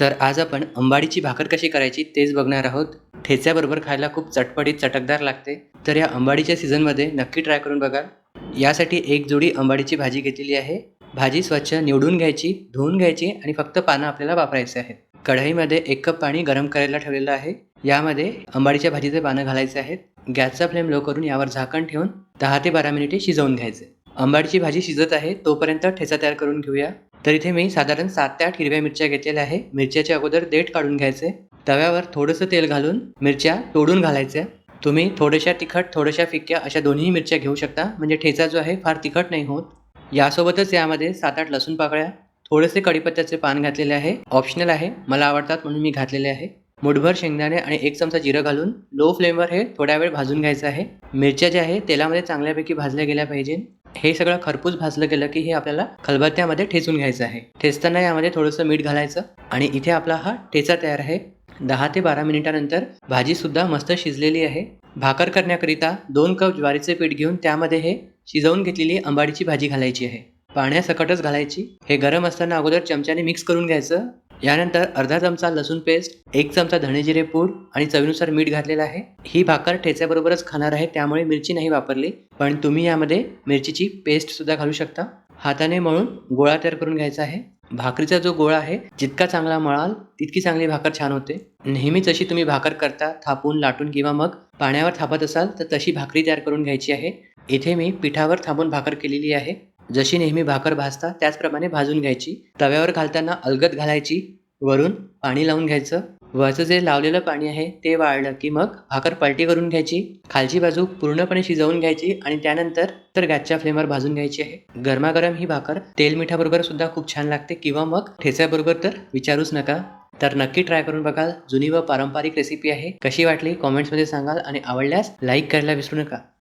तर आज आपण अंबाडीची भाकर कशी करायची तेच बघणार आहोत. ठेच्याबरोबर खायला खूप चटपटीत चटकदार लागते. तर या अंबाडीच्या सीझनमध्ये नक्की ट्राय करून बघा. यासाठी एक जोडी अंबाडीची भाजी घेतलेली आहे. भाजी स्वच्छ निवडून घ्यायची धुवून घ्यायची आणि फक्त पानं आपल्याला वापरायचे आहेत. कढईमध्ये एक कप पाणी गरम करायला ठेवलेलं आहे. यामध्ये अंबाडीच्या भाजीचे पानं घालायचे आहेत. गॅसचा फ्लेम लो करून यावर झाकण ठेवून दहा ते बारा मिनिटे शिजवून घ्यायचे. अंबाडीची भाजी शिजत आहे तोपर्यंत ठेचा तयार करून घेऊया. तर इथे मी साधारण सात ते आठ हिरव्या मिरच्या घेतलेल्या आहे. मिरच्याच्या अगोदर देठ काढून घ्यायचे. तव्यावर थोडंसं तेल घालून मिरच्या तोडून घालायच्या. तुम्ही थोड्याशा तिखट थोड्याशा फिक्या अशा दोन्ही मिरच्या घेऊ शकता. म्हणजे ठेचा जो आहे फार तिखट नाही होत. यासोबतच यामध्ये सात आठ लसूण पाकळ्या थोडेसे कढीपत्त्याचे पान घातलेले आहे. ऑप्शनल आहे. मला आवडतात म्हणून मी घातलेले आहे. मुठभर शेंगदाणे आणि एक चमचा जिरं घालून लो फ्लेमवर हे थोड्या वेळ भाजून घ्यायचं आहे. मिरच्या ज्या आहे तेलामध्ये चांगल्यापैकी भाजल्या गेल्या पाहिजे हे सगळं खरपूस भाजलं गेलं की हे आपल्याला खलबत्त्यामध्ये ठेचून घ्यायचं आहे. ठेचताना यामध्ये थोडंसं मीठ घालायचं आणि इथे आपला हा ठेचा तयार आहे. दहा ते बारा मिनिटानंतर भाजीसुद्धा मस्त शिजलेली आहे. भाकर करण्याकरिता दोन कप ज्वारीचे पीठ घेऊन त्यामध्ये हे शिजवून घेतलेली अंबाडीची भाजी घालायची आहे. पाण्यासकटच घालायची. हे गरम असताना अगोदर चमच्याने मिक्स करून घ्यायचं. यानंतर अर्धा चमचा लसूण पेस्ट एक चमचा धणेजिरे पूड आणि चवीनुसार मीठ घातलेलं आहे. ही भाकर ठेच्याबरोबरच खाणार आहे त्यामुळे मिरची नाही वापरली. पण तुम्ही यामध्ये मिरचीची पेस्टसुद्धा घालू शकता. हाताने मळून गोळा तयार करून घ्यायचा आहे. भाकरीचा जो गोळा आहे जितका चांगला मळाल तितकी चांगली भाकर छान होते. नेहमीच अशी तुम्ही भाकर करता थापून लाटून किंवा मग पाण्यावर थापत असाल तर तशी भाकरी तयार करून घ्यायची आहे. इथे मी पिठावर थांबून भाकर केलेली आहे. जशी नेहमी भाकर भाजता त्याचप्रमाणे भाजून घ्यायची. तव्यावर घालताना अलगद घालायची. वरून पाणी लावून घ्यायचं. वरचं जे लावलेलं पाणी आहे ते वाळलं की मग भाकर पलटी करून घ्यायची. खालची बाजू पूर्णपणे शिजवून घ्यायची आणि त्यानंतर तर गॅसच्या फ्लेमवर भाजून घ्यायची आहे. गरमागरम ही भाकर तेल मिठाबरोबर सुद्धा खूप छान लागते किंवा मग ठेच्याबरोबर तर विचारूच नका. तर नक्की ट्राय करून बघाल. जुनी व पारंपरिक रेसिपी आहे. कशी वाटली? कॉमेंट्समध्ये सांगाल आणि आवडल्यास लाईक करायला विसरू नका.